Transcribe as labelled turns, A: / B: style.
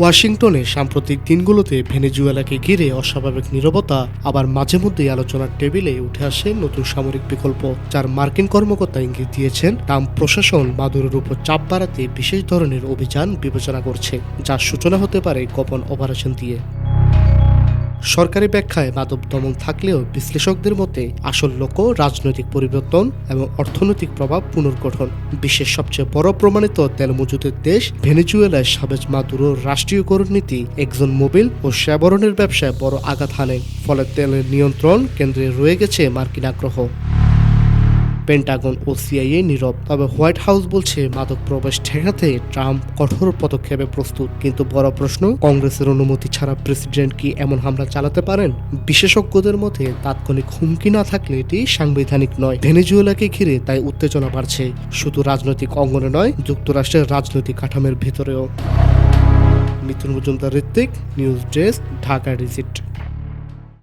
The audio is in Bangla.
A: ওয়াশিংটনে সাম্প্রতিক দিনগুলোতে ভেনেজুয়েলাকে ঘিরে অস্বাভাবিক নিরবতা, আবার মাঝে মধ্যেই আলোচনার টেবিলে উঠে আসে নতুন সামরিক বিকল্প, যার মার্কিন কর্মকর্তা ইঙ্গিত দিয়েছেন ট্রাম্প প্রশাসন মাদুরের উপর চাপ বাড়াতে বিশেষ ধরনের অভিযান বিবেচনা করছে যার সূচনা হতে পারে গোপন অপারেশন দিয়ে। সরকারি ব্যাখ্যায় মাদক দমন থাকলেও বিশ্লেষকদের মতে আসল লক্ষ্য রাজনৈতিক পরিবর্তন এবং অর্থনৈতিক প্রভাব পুনর্গঠন। বিশ্বের সবচেয়ে বড় প্রমাণিত তেল মজুদের দেশ ভেনেজুয়েলায় সাবেজ মাদুরোর রাষ্ট্রীয়করণ নীতি একজন মোবিল ও সেবরণের ব্যবসায় বড় আঘাত হানে। ফলে তেলের নিয়ন্ত্রণ কেন্দ্রে রয়ে গেছে মার্কিন আগ্রহ। পেন্টাগন ও সিআইএ নীরব। তবে হোয়াইট হাউস বলছে, মাদক প্রবেশ ঠেকাতে ট্রাম্প কঠোর পদক্ষেপে প্রস্তুত। কিন্তু বড় প্রশ্ন, কংগ্রেসের অনুমতি ছাড়া প্রেসিডেন্ট কি এমন হামলা চালাতে পারেন? বিশেষজ্ঞদের মতে, তাৎক্ষণিক হুমকি না থাকলে এটি সাংবিধানিক নয়। ভেনেজুয়েলাকে ঘিরে তাই উত্তেজনা বাড়ছে। শুধু রাজনৈতিক অঙ্গনে নয়, যুক্তরাষ্ট্রের রাজনৈতিক কাঠামের ভেতরেও। Mithun Majumdar Ritwik, news desk, Dhaka digit